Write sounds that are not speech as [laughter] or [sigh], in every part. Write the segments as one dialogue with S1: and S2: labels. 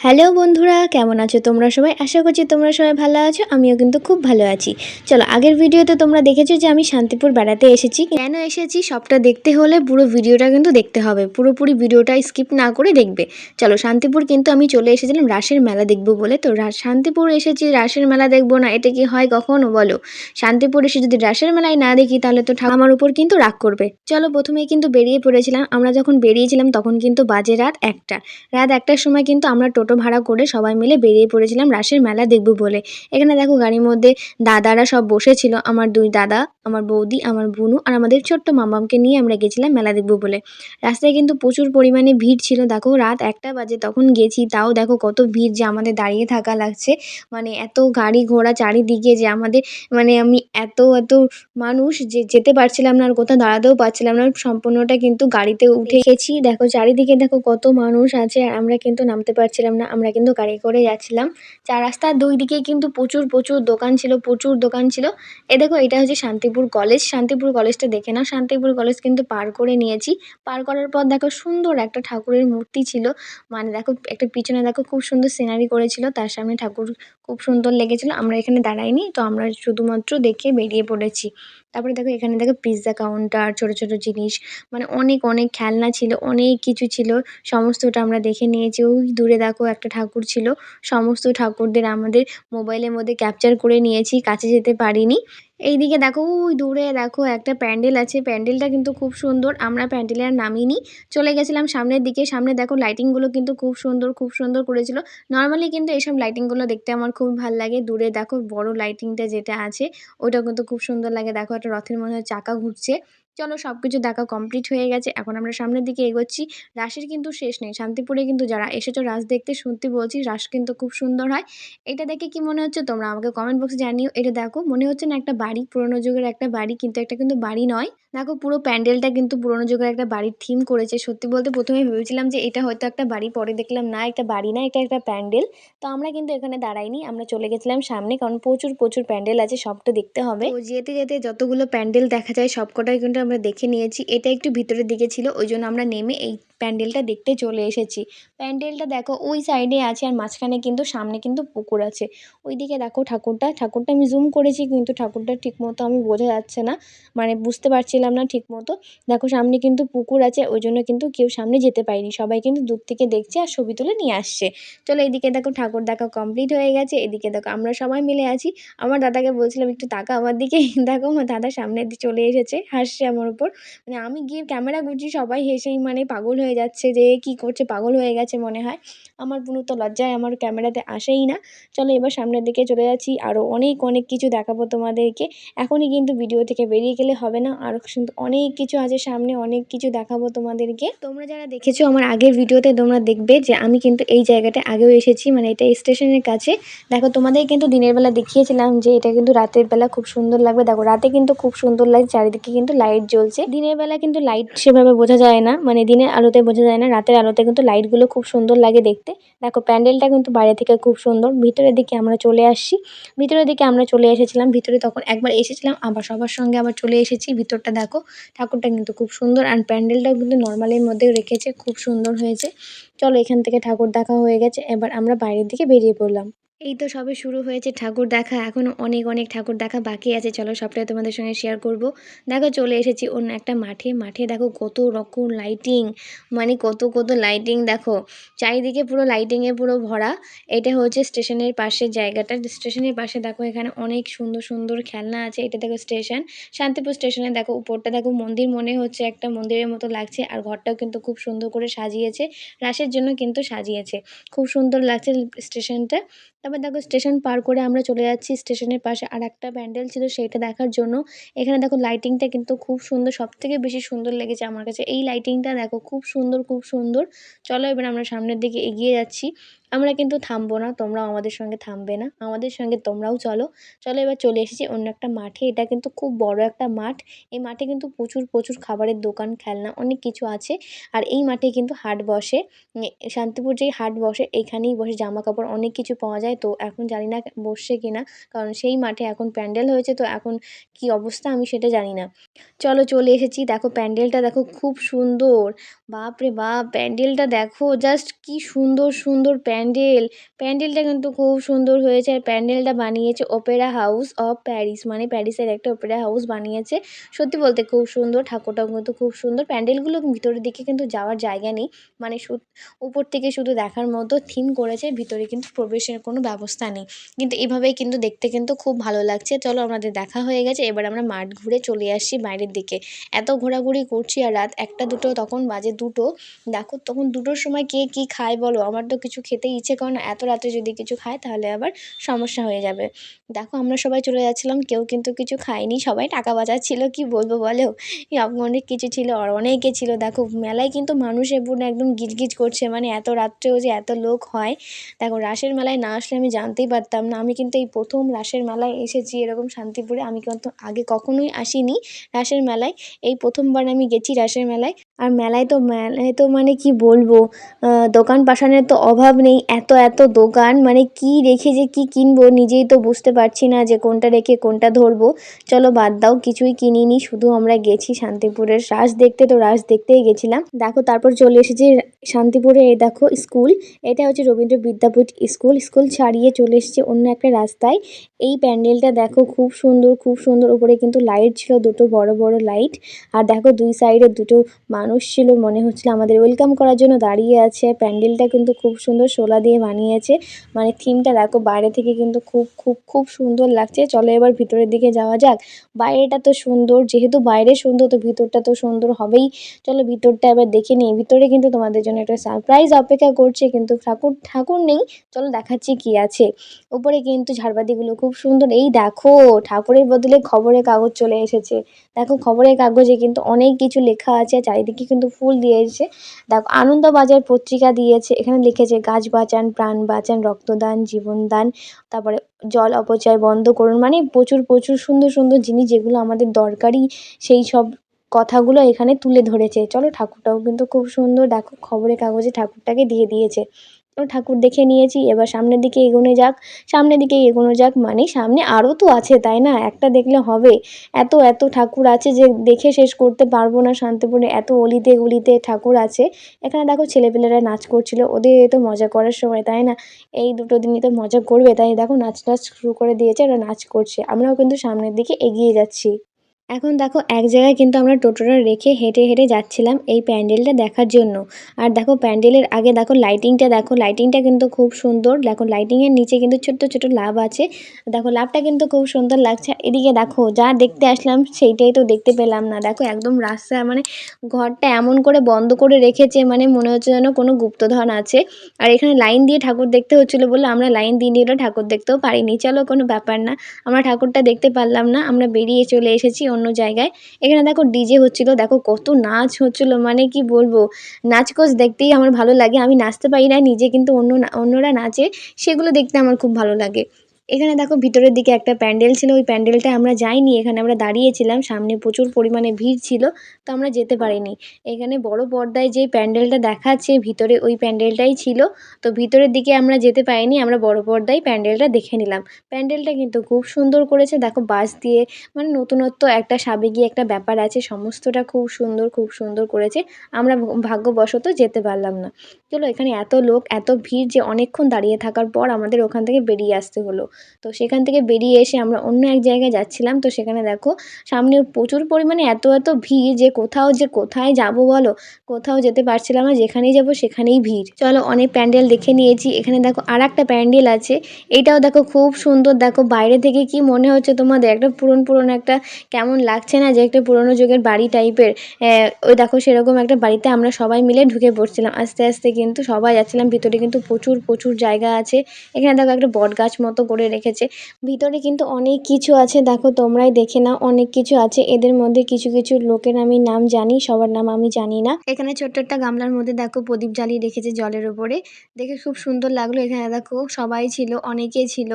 S1: Hello বন্ধুরা, কেমন আছো তোমরা সবাই? আশা করছি তোমরা সবাই ভালো আছো, আমিও কিন্তু খুব ভালো আছি। চলো, আগের ভিডিওতে তোমরা দেখেছ যে আমি শান্তিপুর বেড়াতে এসেছি। কেন এসেছি? সবটা দেখতে হলে পুরো ভিডিওটা কিন্তু দেখতে হবে। পুরোপুরি ভিডিওটা স্কিপ না করে দেখবে। চলো, শান্তিপুর কিন্তু আমি চলে এসেছিলাম রাসের মেলা দেখব বলে। তো শান্তিপুর এসেছি, রাসের মেলা দেখব না, এটা কি হয় কখনো বলো? শান্তিপুর এসে যদি রাসের মেলায় না দেখি, তাহলে তো আমার উপর কিন্তু রাগ করবে। চলো, প্রথমেই কিন্তু বেরিয়ে পড়েছিলাম। আমরা যখন বেরিয়েছিলাম, তখন কিন্তু বাজে রাত একটা। রাত একটার সময় কিন্তু আমরা টোটো ভাড়া করে সবাই মিলে বেরিয়ে পড়েছিলাম রাসের মেলা দেখব বলে। এখানে দেখো গাড়ির মধ্যে দাদারা সব বসেছিল, আমার দুই দাদা, আমার বৌদি, আমার বুনু আর আমাদের ছোট্ট মামামকে নিয়ে আমরা গেছিলাম মেলা দেখব বলে। রাস্তায় কিন্তু প্রচুর পরিমাণে ভিড় ছিল। দেখো রাত একটা বাজে, তখন গেছি, তাও দেখো কত ভিড় যে আমাদের দাঁড়িয়ে থাকা লাগছে। মানে এত গাড়ি ঘোড়া চারিদিকে যে আমাদের মানে আমি এত এত মানুষ যে যেতে পারছিলাম না আর কোথাও দাঁড়াতেও পারছিলাম না। সম্পূর্ণটা কিন্তু গাড়িতে উঠে গেছি। দেখো চারিদিকে দেখো কত মানুষ আছে, আর আমরা কিন্তু নামতে পারছিলাম না। আমরা কিন্তু গাড়ি করে যাচ্ছিলাম। চার রাস্তার দুই দিকে কিন্তু প্রচুর প্রচুর দোকান ছিল, প্রচুর দোকান ছিল। এ দেখো, এটা হচ্ছে শান্তিপুর কলেজ। শান্তিপুর কলেজটা দেখে নাও। শান্তিপুর কলেজ কিন্তু পার করে নিয়েছি। পার করার পর দেখো, সুন্দর একটা ঠাকুরের মূর্তি ছিল। মানে দেখো, একটা পিছনে দেখো, খুব সুন্দর সিনারি করেছিল। তার সামনে ঠাকুর খুব সুন্দর লেগেছিলো, আমরা এখানে দাঁড়াইনি, তো আমরা শুধুমাত্র দেখে বেরিয়ে পড়েছি। তারপরে দেখো এখানে দেখো পিৎজা কাউন্টার ছোট ছোট জিনিস মানে অনেক অনেক খেলনা ছিল, অনেক কিছু ছিল, সমস্তটা আমরা দেখে নিয়েছি। ওই দূরে দেখো একটা ঠাকুর ছিল, সমস্ত ঠাকুরদের আমাদের মোবাইলের মধ্যে ক্যাপচার করে নিয়েছি, কাছে যেতে পারিনি। এইদিকে দেখো, ওই দূরে দেখো একটা প্যান্ডেল আছে। প্যান্ডেলটা কিন্তু খুব সুন্দর, আমরা প্যান্ডেলে আর নামিনি। চলে গেছিলাম সামনের দিকে, সামনে দেখো লাইটিংগুলো কিন্তু খুব সুন্দর খুব সুন্দর করেছিল। নর্মালি কিন্তু এইসব লাইটিংগুলো দেখতে আমার খুব ভালো লাগে। দূরে দেখো বড় লাইটিংটা যেটা আছে ওটা কিন্তু খুব সুন্দর লাগে। দেখো একটা রথের মধ্যে চাকা ঘুরছে। চলো সব কিছু দেখা কমপ্লিট হয়ে গেছে, এখন আমরা সামনের দিকে এগোচ্ছি। রাসের কিন্তু শেষ নেই, শান্তিপুরে কিন্তু যারা এসেছ রাস দেখতে সত্যি বলছি রাস কিন্তু খুব সুন্দর হয়। এটা দেখে কি মনে হচ্ছে তোমরা আমাকে কমেন্ট বক্সে জানিও। এটা দেখো, মনে হচ্ছে না একটা বাড়ি, পুরোনো যুগের একটা বাড়ি, কিন্তু একটা কিন্তু বাড়ি নয়। দেখো পুরো প্যান্ডেলটা কিন্তু পুরোনো যুগের একটা বাড়ির থিম করেছে। সত্যি বলতে প্রথমে ভেবেছিলাম যে এটা হয়তো একটা বাড়ি, পরে দেখলাম না, একটা বাড়ি না, এটা একটা প্যান্ডেল। তো আমরা কিন্তু এখানে দাঁড়াইনি, আমরা চলে গেছিলাম সামনে, কারণ প্রচুর প্রচুর প্যান্ডেল আছে, সবটা দেখতে হবে। যেতে যেতে যতগুলো প্যান্ডেল দেখা যায়, সবকটাই কিন্তু আমরা দেখে নিয়েছি, এটা একটু ভিতরের দিকে ছিল, ওই জন্য আমরা নেমে এই প্যান্ডেলটা দেখতে চলে এসেছি। প্যান্ডেলটা দেখো, ওই সাইডে আছে আর মাঝখানে কিন্তু সামনে কিন্তু পুকুর আছে। ওইদিকে দেখো ঠাকুরটা ঠাকুরটা আমি জুম করেছি কিন্তু ঠাকুরটা ঠিকমতো আমি বোঝা যাচ্ছে না মানে বুঝতে পারছিলাম না ঠিকমতো। দেখো সামনে কিন্তু পুকুর আছে, ওই জন্য কিন্তু কেউ সামনে যেতে পারেনি, সবাই কিন্তু দূর থেকে দেখছে আর ছবি তুলে নিয়ে আসছে। চলো এইদিকে দেখো ঠাকুর দেখা কমপ্লিট হয়ে গেছে, এদিকে দেখো আমরা সবাই মিলে আছি। আমার দাদাকে বলছিলাম, একটু তাকা আমার দিকে। [laughs] দেখো আমার দাদা সামনে দিকে চলে এসেছে, হাসছে আমার উপর। মানে আমি গিয়ে ক্যামেরা করছি সবাই হেসেই মানে পাগল হয়ে যাচ্ছে যে কী করছে, পাগল হয়ে গেছে মনে হয়। আমার বোনও তো লজ্জায় আমার ক্যামেরাতে আসেই না। চলো এবার সামনের দিকে চলে যাচ্ছি আরও অনেক অনেক কিছু দেখাবো তোমাদেরকে। এখনই কিন্তু ভিডিও থেকে বেরিয়ে গেলে হবে না আরও কিন্তু অনেক কিছু আছে সামনে, অনেক কিছু দেখাবো তোমাদেরকে। তোমরা যারা দেখেছ আমার আগের ভিডিওতে তোমরা দেখবে যে আমি কিন্তু এই জায়গাটা আগেও এসেছি মানে এটা স্টেশনের কাছে। দেখো তোমাদের কিন্তু দিনের বেলা দেখিয়েছিলাম যে এটা কিন্তু রাতের বেলা খুব সুন্দর লাগবে। দেখো রাতে কিন্তু খুব সুন্দর লাগে, চারিদিকে কিন্তু লাইট জ্বলছে। দিনের বেলা কিন্তু লাইট সেভাবে বোঝা যায় না। মানে দিনের আলোতে বোঝা যায় না, রাতের আলোতে কিন্তু লাইটগুলো খুব সুন্দর লাগে দেখতে। দেখো, প্যান্ডেলটা কিন্তু বাইরে থেকে খুব সুন্দর। ভিতরের দিকে আমরা চলে আসছি। ভিতরের দিকে আমরা চলে এসেছিলাম। ভিতরে তখন একবার এসেছিলাম, আবার সবার সঙ্গে আবার চলে এসেছি। ভিতরটা দেখো, ঠাকুরটা কিন্তু খুব সুন্দর। আর প্যান্ডেলটাও কিন্তু নর্মালের মধ্যে রেখেছে, খুব সুন্দর হয়েছে। চলো, এখান থেকে ঠাকুর দেখা হয়ে গেছে। এবার আমরা বাইরের দিকে বেরিয়ে পড়লাম। এই তো সবে শুরু হয়েছে ঠাকুর দেখা। এখনও অনেক অনেক ঠাকুর দেখা বাকি আছে। চলো সবটাই তোমাদের সঙ্গে শেয়ার করব। দেখো, চলে এসেছি অন্য একটা মাঠে। মাঠে দেখো কত রকম লাইটিং মানে কত কত লাইটিং দেখো। চারিদিকে পুরো লাইটিংয়ে পুরো ভরা। এটা হচ্ছে স্টেশনের পাশের জায়গাটা। স্টেশনের পাশে দেখো এখানে অনেক সুন্দর সুন্দর খেলনা আছে। এটা দেখো স্টেশন। শান্তিপুর স্টেশনে দেখো উপরটা দেখো মন্দির মনে হচ্ছে একটা মন্দিরের মতো লাগছে। আর ঘরটাও কিন্তু খুব সুন্দর করে সাজিয়েছে। রাসের জন্য কিন্তু সাজিয়েছে। খুব সুন্দর লাগছে স্টেশনটা। তারপর দেখো স্টেশন পার করে আমরা চলে যাচ্ছি। স্টেশনের পাশে আর একটা প্যান্ডেল ছিল সেইটা দেখার জন্য। এখানে দেখো লাইটিংটা কিন্তু খুব সুন্দর সব থেকে বেশি সুন্দর লেগেছে আমার কাছে। এই লাইটিংটা দেখো খুব সুন্দর খুব সুন্দর। চলো এবার আমরা সামনের দিকে এগিয়ে যাচ্ছি। আমরা কিন্তু থামবো না, তোমরাও আমাদের সঙ্গে থামবে না, আমাদের সঙ্গে তোমরাও চলো। চলো এবার চলে এসেছি অন্য একটা মাঠে, এটা কিন্তু খুব বড় একটা মাঠ। এই মাঠে কিন্তু প্রচুর প্রচুর খাবারের দোকান, খেলনা, অনেক কিছু আছে। আর এই মাঠে কিন্তু হাট বসে শান্তিপুর যেই হাট বসে, এখানেই বসে জামা কাপড় অনেক কিছু পাওয়া যায়। তো এখন জানি না বসছে কিনা কারণ সেই মাঠে এখন প্যান্ডেল হয়েছে, তো এখন কি অবস্থা আমি সেটা জানি না। চলো চলে এসেছি, দেখো প্যান্ডেলটা দেখো খুব সুন্দর। বাপরে বাপ, প্যান্ডেলটা দেখো জাস্ট কি সুন্দর সুন্দর প্যান্ডেল। প্যান্ডেল। প্যান্ডেলটা কিন্তু খুব সুন্দর হয়েছে আর প্যান্ডেলটা বানিয়েছে ওপেরা হাউস অফ প্যারিস মানে প্যারিসের একটা ওপেরা হাউস বানিয়েছে। সত্যি বলতে খুব সুন্দর, ঠাকুরটাও কিন্তু খুব সুন্দর। প্যান্ডেলগুলো ভিতরের দিকে কিন্তু যাওয়ার জায়গা নেই মানে উপর থেকে শুধু দেখার মতো থিম করেছে, ভিতরে কিন্তু প্রবেশের কোনো ব্যবস্থা নেই। কিন্তু এভাবেই কিন্তু দেখতে কিন্তু খুব ভালো লাগছে। চলো আমাদের দেখা হয়ে গেছে, এবার আমরা মাঠ ঘুরে চলে আসছি বাইরের দিকে। এত ঘোরাঘুরি করছি আর রাত একটা দুটো, তখন বাজে দুটো। দেখো তখন দুটোর সময় কে কি খায় বলো? আমার তো কিছু খেতে ইচ্ছে করে না, এত রাতে যদি কিছু খায় তাহলে আবার সমস্যা হয়ে যাবে। দেখো আমরা সবাই চলে যাচ্ছিলাম, কেউ কিন্তু কিছু খায়নি, সবাই টাকা বাঁচাচ্ছিল কি বলব বলো? অনেক কিছু ছিল আর অনেকে ছিল, দেখো মেলায় কিন্তু মানুষে পুরো একদম গিজগিজ করছে মানে এত রাত্রেও যে এত লোক হয়। দেখো রাসের মেলায় না আসলে আমি জানতেই পারতাম না, আমি কিন্তু এই প্রথম রাসের মেলায় এসেছি এরকম শান্তিপুরে, আমি কিন্তু আগে কখনোই আসিনি রাসের মেলায়। এই প্রথমবার আমি গেছি রাসের মেলায়। আর মেলায় তো মেলায় তো মানে কি বলব দোকান পাশানের তো অভাব নেই, এত এত দোকান মানে কি রেখে যে কি কিনবো নিজেই তো বুঝতে পারছি না যে কোনটা রেখে কোনটা ধরবো। চলো বাদ দাও, কিছুই কিনিনি, শুধু আমরা গেছি শান্তিপুরের রাস দেখতে, তো রাস দেখতেই গেছিলাম। দেখো, তারপর চলে এসেছি শান্তিপুরে, এই দেখো স্কুল, এটা হচ্ছে রবীন্দ্র বিদ্যাপীঠ স্কুল স্কুল ছাড়িয়ে চলে এসেছে অন্য একটা রাস্তায়। এই প্যান্ডেলটা দেখো খুব সুন্দর খুব সুন্দর, উপরে কিন্তু লাইট ছিল, দুটো বড় বড় লাইট, আর দেখো দুই সাইডে দুটো মানুষ ছিল, মনে হচ্ছিল আমাদের ওয়েলকাম করার জন্য দাঁড়িয়ে আছে। প্যান্ডেলটা কিন্তু খুব সুন্দর শোলা দিয়ে বানিয়েছে। মানে থিমটা দেখো, বাইরে থেকে কিন্তু খুব খুব খুব সুন্দর লাগছে। চলো এবার ভিতরের দিকে যাওয়া যাক। বাইরেটা তো সুন্দর, যেহেতু বাইরে সুন্দর, তো ভিতরটা তো সুন্দর হবেই। চলো ভিতরটা এবার দেখে নিই। ভিতরে কিন্তু তোমাদের জন্য একটা সারপ্রাইজ অপেক্ষা করছে, কিন্তু ঠাকুর ঠাকুর নেই। চলো দেখাচ্ছি কি আছে। উপরে কিন্তু ঝাড়বাতিগুলো খুব সুন্দর। এই দেখো, ঠাকুরের বদলে খবরের কাগজ চলে এসেছে। দেখো, খবরের কাগজে কিন্তু অনেক কিছু লেখা আছে, চারিদিকে কিন্তু ফুল দিয়েছে দেখো, আনন্দবাজার পত্রিকা দিয়েছে, এখানে লিখেছে, গাছ বাঁচান, প্রাণ বাঁচান, রক্তদান, জীবনদান, তারপরে জল অপচয় বন্ধ করুন। মানে প্রচুর প্রচুর সুন্দর সুন্দর জিনিস যেগুলো আমাদের দরকারি সেই সব কথাগুলো এখানে তুলে ধরেছে। চলো ঠাকুরটাও কিন্তু খুব সুন্দর, দেখো, খবরের কাগজে ঠাকুরটাকে দিয়ে দিয়েছে। ঠাকুর দেখে নিয়েছি, এবার সামনের দিকে এগোনো যাক। সামনের দিকে এগোনো যাক মানে সামনে আরও তো আছে, তাই না? একটা দেখলে হবে। এত এত ঠাকুর আছে যে দেখে শেষ করতে পারব না শান্তিপুরে। এত অলিতে গলিতে ঠাকুর আছে। এখানে দেখো ছেলেপেলেরা নাচ করছিল, ওদের তো মজা করার সময়, তাই না? এই দুটো দিনই তো মজা করবে, তাই দেখো নাচ টাচ শুরু করে দিয়েছে, ওরা নাচ করছে। আমরাও কিন্তু সামনের দিকে এগিয়ে যাচ্ছি। এখন দেখো এক জায়গায় কিন্তু আমরা টোটোটা রেখে হেঁটে হেঁটে যাচ্ছিলাম এই প্যান্ডেলটা দেখার জন্য। আর দেখো প্যান্ডেলের আগে দেখো লাইটিংটা দেখো লাইটিংটা কিন্তু খুব সুন্দর। দেখো লাইটিংয়ের নিচে কিন্তু ছোট্ট ছোট লাভ আছে। দেখো লাভটা কিন্তু খুব সুন্দর লাগছে। এদিকে দেখো যা দেখতে আসলাম সেইটাই তো দেখতে পেলাম না। দেখো একদম রাস্তা মানে ঘরটা এমন করে বন্ধ করে রেখেছে মানে মনে হচ্ছে যেন কোনো গুপ্তধন আছে। আর এখানে লাইন দিয়ে ঠাকুর দেখতে হচ্ছিল বলে আমরা লাইন দিয়ে নিয়ে ঠাকুর দেখতেও পারিনি। চলো কোনো ব্যাপার না, আমরা ঠাকুরটা দেখতে পারলাম না। আমরা বেরিয়ে চলে এসেছি অন্য জায়গায়। এখানে দেখো ডিজে হচ্ছিল, দেখো কত নাচ হচ্ছিল মানে কি বলব? নাচ কোচ দেখতেই আমার ভালো লাগে। আমি নাচতে পারি না, নিজে কিন্তু অন্য অন্যরা নাচে, সেগুলো দেখতে আমার খুব ভালো লাগে। এখানে দেখো ভিতরের দিকে একটা প্যান্ডেল ছিল, ওই প্যান্ডেলটা আমরা যাইনি, এখানে আমরা দাঁড়িয়েছিলাম, সামনে প্রচুর পরিমাণে ভিড় ছিল, তো আমরা যেতে পারিনি। এখানে বড় পর্দায় যে প্যান্ডেলটা দেখাচ্ছে, ভিতরে ওই প্যান্ডেলটাই ছিল, তো ভিতরের দিকে আমরা যেতে পারিনি, আমরা বড় পর্দায় প্যান্ডেলটা দেখে নিলাম। প্যান্ডেলটা কিন্তু খুব সুন্দর করেছে, দেখো বাঁশ দিয়ে মানে নতুনত্ব, একটা সাবেকি একটা ব্যাপার আছে, সমস্তটা খুব সুন্দর খুব সুন্দর করেছে, আমরা ভাগ্যবশত যেতে পারলাম না। চলো এখানে এত লোক, এত ভিড় যে অনেকক্ষণ দাঁড়িয়ে থাকার পর আমাদের ওখান থেকে বেরিয়ে আসতে হলো। তো সেখান থেকে বেরিয়ে এসে আমরা অন্য এক জায়গায় যাচ্ছিলাম। তো সেখানে দেখো সামনে প্রচুর পরিমাণে এত এত ভিড় যে কোথাও যে কোথায় যাব বলো, কোথাও যেতে পারছিলাম না, যেখানেই যাব সেখানেই ভিড়। চলো অনেক প্যান্ডেল দেখে নিয়েছি। এখানে দেখো আর একটা প্যান্ডেল আছে। এটাও দেখো খুব সুন্দর। দেখো বাইরে থেকে কি মনে হচ্ছে তোমাদের? একটা পুরনো পুরনো একটা কেমন লাগছে না যে একটা পুরনো যুগের বাড়ি টাইপের? ওই দেখো সেরকম একটা বাড়িতে আমরা সবাই মিলে ঢুকে পড়ছিলাম। আস্তে আস্তে কিন্তু সবাই যাচ্ছিলাম। ভিতরে কিন্তু প্রচুর প্রচুর জায়গা আছে। এখানে দেখো একটা বট গাছ মতো করে রেখেছে। ভিতরে কিন্তু অনেক কিছু আছে, দেখো তোমরাই দেখে নাও, অনেক কিছু আছে। এদের মধ্যে কিছু কিছু লোকের আমি নাম জানি, সবার নাম আমি জানি না। এখানে ছোট্ট একটা গামলার মধ্যে দেখো প্রদীপ জ্বালিয়ে রেখেছে জলের ওপরে দেখে খুব সুন্দর লাগল, এখানে দেখো সবাই ছিল, অনেকে ছিল,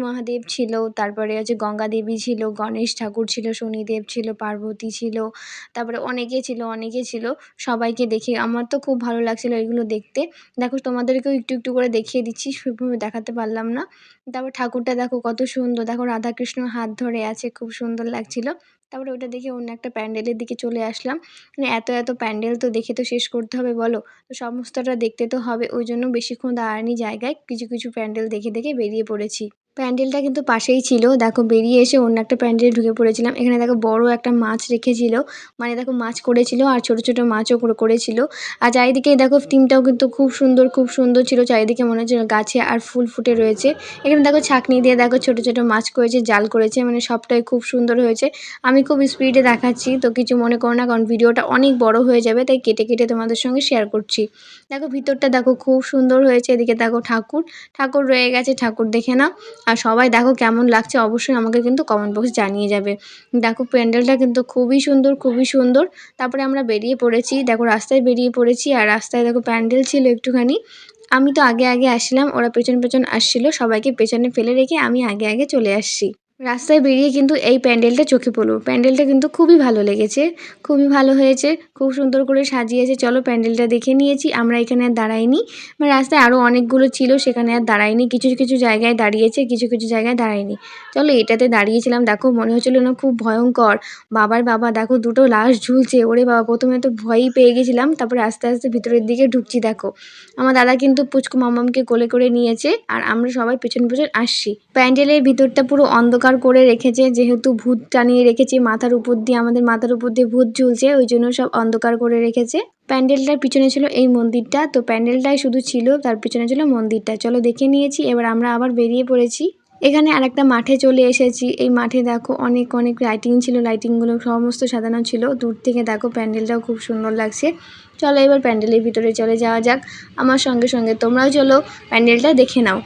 S1: মহাদেব ছিল, তারপরে হচ্ছে গঙ্গা দেবী ছিল, গণেশ ঠাকুর ছিল, শনিদেব ছিল, পার্বতী ছিল, তারপরে অনেকে ছিল অনেকে ছিল, সবাইকে দেখে আমার তো খুব ভালো লাগছিল এগুলো দেখতে। দেখো তোমাদেরকেও একটু একটু করে দেখিয়ে দিচ্ছি, সেভাবে দেখাতে পারলাম না। তারপর ঠাকুরটা দেখো কত সুন্দর। দেখো রাধাকৃষ্ণ হাত ধরে আছে, খুব সুন্দর লাগছিল। তারপরে ওটা দেখে অন্য একটা প্যান্ডেলের দিকে চলে আসলাম। মানে এত এত প্যান্ডেল তো দেখে তো শেষ করতে হবে, বলো? তো সমস্তটা দেখতে তো হবে, ওই জন্য বেশিক্ষণ দাঁড়ানি জায়গায়। কিছু কিছু প্যান্ডেল দেখে দেখে বেরিয়ে পড়েছি। প্যান্ডেলটা কিন্তু পাশেই ছিল। দেখো বেরিয়ে এসে অন্য একটা প্যান্ডেলে ঢুকে পড়েছিলাম। এখানে দেখো বড় একটা মাছ রেখেছিল। মানে দেখো মাছ করেছিল আর ছোট ছোট মাছও করেছিল। আর চারিদিকে দেখো থিমটাও কিন্তু খুব সুন্দর খুব সুন্দর ছিল। চারিদিকে মনে হচ্ছে গাছে আর ফুল ফুটে রয়েছে। এখানে দেখো ছাকনি দিয়ে দেখো ছোট ছোট মাছ করেছে, জাল করেছে। মানে সবটাই খুব সুন্দর হয়েছে। আমি খুব স্পিডে দেখাচ্ছি, তো কিছু মনে করো না, কারণ ভিডিওটা অনেক বড় হয়ে যাবে, তাই কেটে কেটে তোমাদের সঙ্গে শেয়ার করছি। দেখো ভিতরটা দেখো খুব সুন্দর হয়েছে, এদিকে দেখো ঠাকুর। ঠাকুর রয়ে গেছে, ঠাকুর দেখে নাও। আর সবাই দেখো কেমন লাগছে, অবশ্যই আমাকে কিন্তু কমেন্ট বক্স জানিয়ে যাবে। দেখো প্যান্ডেলটা কিন্তু খুবই সুন্দর খুবই সুন্দর। তারপরে আমরা বেরিয়ে পড়েছি, দেখো রাস্তায় বেরিয়ে পড়েছি আর রাস্তায় দেখো প্যান্ডেল ছিল একটুখানি। আমি তো আগে আগে আসলাম ওরা পেছন পেছন আসছিল, সবাইকে পেছনে ফেলে রেখে আমি আগে আগে চলে আসছি। রাস্তায় বেরিয়ে কিন্তু এই প্যান্ডেলটা চোখে পড়ল। প্যান্ডেলটা কিন্তু খুবই ভালো লেগেছে, খুবই ভালো হয়েছে, খুব সুন্দর করে সাজিয়েছে। চলো প্যান্ডেলটা দেখে নিয়েছি, আমরা এখানে আর দাঁড়াইনি। মানে রাস্তায় আরও অনেকগুলো ছিল, সেখানে আর দাঁড়াইনি। কিছু কিছু জায়গায় দাঁড়িয়েছে, কিছু কিছু জায়গায় দাঁড়ায়নি চলো এটাতে দাঁড়িয়েছিলাম, দেখো মনে হচ্ছিল না খুব ভয়ঙ্কর। বাবার বাবা, দেখো দুটো লাশ ঝুলছে, ওরে বাবা, প্রথমে তো ভয়ই পেয়ে গেছিলাম, তারপরে আস্তে আস্তে ভিতরের দিকে ঢুকছি, দেখো। আমার দাদা কিন্তু পুচকু মামামকে কোলে করে নিয়েছে, আর আমরা সবাই পেছন পেছন আসছি। প্যান্ডেলের ভিতরটা পুরো অন্ধকার করে রেখেছে, যেহেতু ভূত টানিয়ে রেখেছে, মাথার উপর দিয়ে, আমাদের মাথার উপর দিয়ে ভূত ঝুলছে, ওই জন্য সব অন্ধকার করে রেখেছে। প্যান্ডেলটার পিছনে ছিল এই মন্দিরটা, তো প্যান্ডেলটাই শুধু ছিল, তার পিছনে ছিল মন্দিরটা। চলো দেখে নিয়েছি, এবার আমরা আবার বেরিয়ে পড়েছি। এখানে আরেকটা মাঠে চলে এসেছি। এই মাঠে দেখো অনেক অনেক লাইটিং ছিল লাইটিংগুলো সমস্ত সাজানো ছিল। দূর থেকে দেখো প্যান্ডেলটাও খুব সুন্দর লাগছে। চলো এবার প্যান্ডেলের ভিতরে চলে যাওয়া যাক। আমার সঙ্গে সঙ্গে তোমরাও চলো প্যান্ডেলটা দেখে নাও।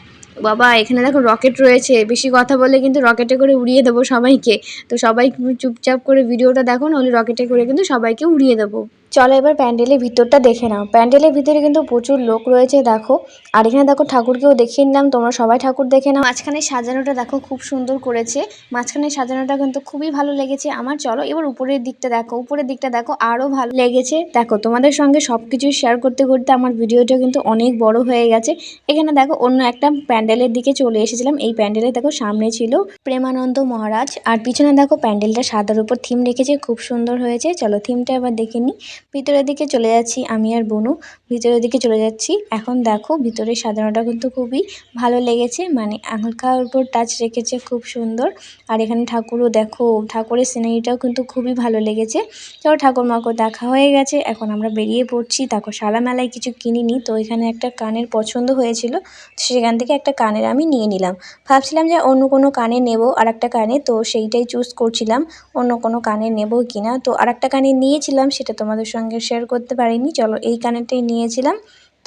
S1: বাবা, এখানে দেখো রকেট রয়েছে, বেশি কথা বলে কিন্তু রকেটে করে উড়িয়ে দেবো সবাইকে। তো সবাই চুপচাপ করে ভিডিওটা দেখো, নাহলে রকেটে করে কিন্তু সবাইকে উড়িয়ে দেবো। চলো এবার প্যান্ডেলের ভিতরটা দেখে নাও। প্যান্ডেলের ভিতরে কিন্তু প্রচুর লোক রয়েছে, দেখো। আর এখানে দেখো ঠাকুরকেও দেখিয়ে নিলাম, তোমরা সবাই ঠাকুর দেখে নাও। মাঝখানে সাজানোটা দেখো খুব সুন্দর করেছে। মাঝখানে সাজানোটা কিন্তু খুবই ভালো লেগেছে। আমার চলো এবার উপরের দিকটা দেখো, উপরের দিকটা দেখো আরও ভালো লেগেছে। দেখো, তোমাদের সঙ্গে সব কিছুই শেয়ার করতে করতে আমার ভিডিওটা কিন্তু অনেক বড় হয়ে গেছে। এখানে দেখো অন্য একটা প্যান্ডেলের দিকে চলে এসেছিলাম। এই প্যান্ডেলে দেখো সামনে ছিল প্রেমানন্দ মহারাজ। আর পিছনে দেখো প্যান্ডেলটা সাদার উপর থিম রেখেছে, খুব সুন্দর হয়েছে। চলো থিমটা এবার দেখে নিই। ভিতরের দিকে চলে যাচ্ছি আমি আর বনু। ভিতরের দিকে চলে যাচ্ছি। এখন দেখো ভিতরে সাজানোটা কিন্তু খুবই ভালো লেগেছে। মানে হালকার উপর টাচ রেখেছে খুব সুন্দর। আর এখানে ঠাকুরও দেখো, ঠাকুরের সিনারিটাও কিন্তু খুবই ভালো লেগেছে। চলো ঠাকুর মাকে দেখা হয়ে গেছে। এখন আমরা বেরিয়ে পড়ছি। দেখো সারা মেলায় কিছু কিনিনি, তো এখানে একটা কানের পছন্দ হয়েছিল। সেখান থেকে একটা কানের আমি নিয়ে নিলাম। ভাবছিলাম যে অন্য কোনো কানে নেব আর একটা কানে, তো সেইটাই চুজ করছিলাম। অন্য কোনো কানে নেব কিনা। তো আর একটা কানে নিয়েছিলাম, সেটা তোমাদের সঙ্গে শেয়ার করতে পারিনি। চলো এই কানেরটাই নিয়েছিলাম।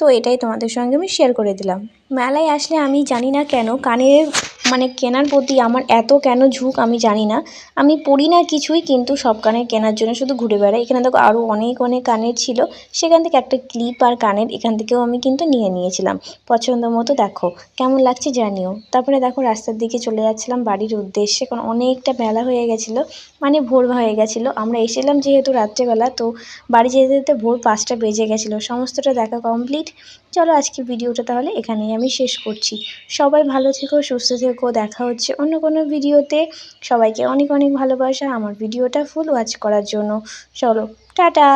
S1: তো এটাই তোমাদের সঙ্গে আমি শেয়ার করে দিলাম। মেলায় আসলে আমি জানি না কেন কানের মানে কেনার প্রতি আমার এত কেন ঝুঁক আমি জানি না। আমি পড়ি না কিছুই কিন্তু সব কানের কেনার জন্য শুধু ঘুরে বেড়াই। এখানে দেখো আরও অনেক অনেক কানের ছিল। সেখান থেকে একটা ক্লিপ আর কানের এখান থেকেও আমি কিন্তু নিয়ে নিয়েছিলাম। পছন্দ মতো দেখো, কেমন লাগছে জানিও। তারপরে দেখো রাস্তার দিকে চলে যাচ্ছিলাম বাড়ির উদ্দেশ্যে। কারণ অনেকটা বেলা হয়ে গেছিল মানে ভোর হয়ে গেছিল। আমরা এসেছিলাম যেহেতু রাত্রেবেলা, তো বাড়ি যেতে যেতে ভোর পাঁচটা বেজে গেছিল। সমস্তটা দেখা কমপ্লিট চলো আজকে ভিডিওটা তাহলে এখানেই আমি শেষ করছি। সবাই ভালো থেকো, সুস্থ থেকো, দেখা হচ্ছে অন্য কোনো ভিডিওতে সবাইকে অনেক অনেক ভালোবাসা আমার ভিডিওটা ফুল ওয়াচ করার জন্য। চলো, টাটা!